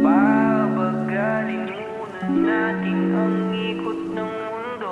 Papagalin muna natin ang ikot ng mundo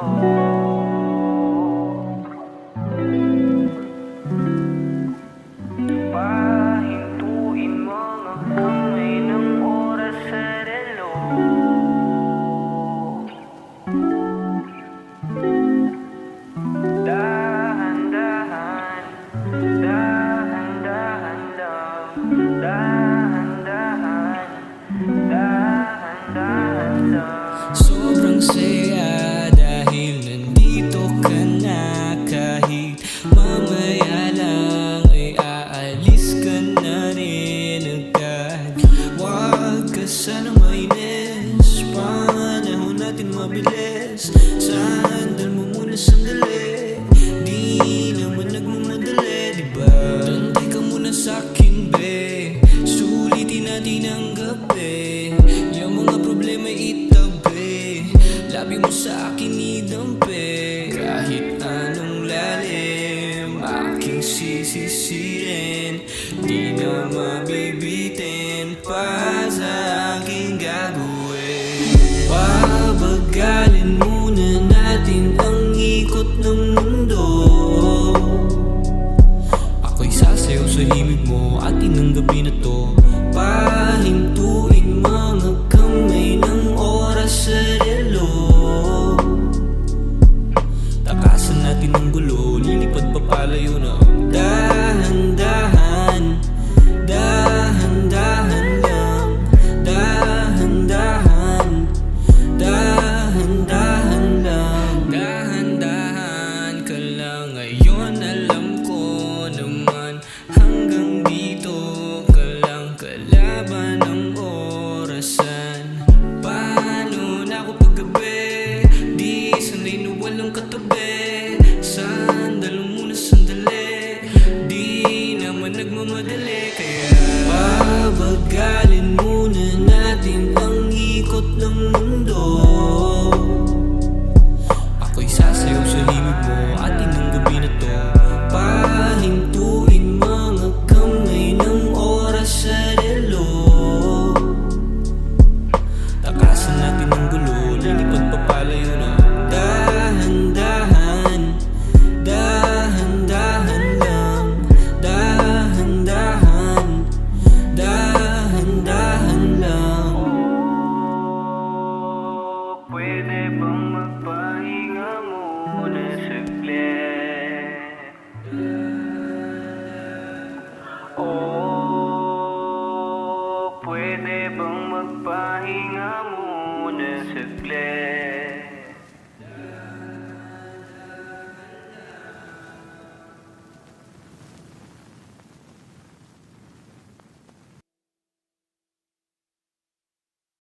mabilis. Sandal mo muna sandali? Di naman nagmamadali, diba? Tantay ka muna sa'kin, be. Sulitin natin ang gabi. Yung mga problema itabi. Labi mo sa akin idampi. Kahit anong lalim Aking sisisirin. Di na mabibitin Pa Pabagalin muna natin ang ikot ng mundo. Ako'y sasayaw sa himig mo Atin ang gabi na to Pahintuin Ako paggabi. Di sanay na walang katabi. Sandal muna pwede bang magpahinga muna saglit?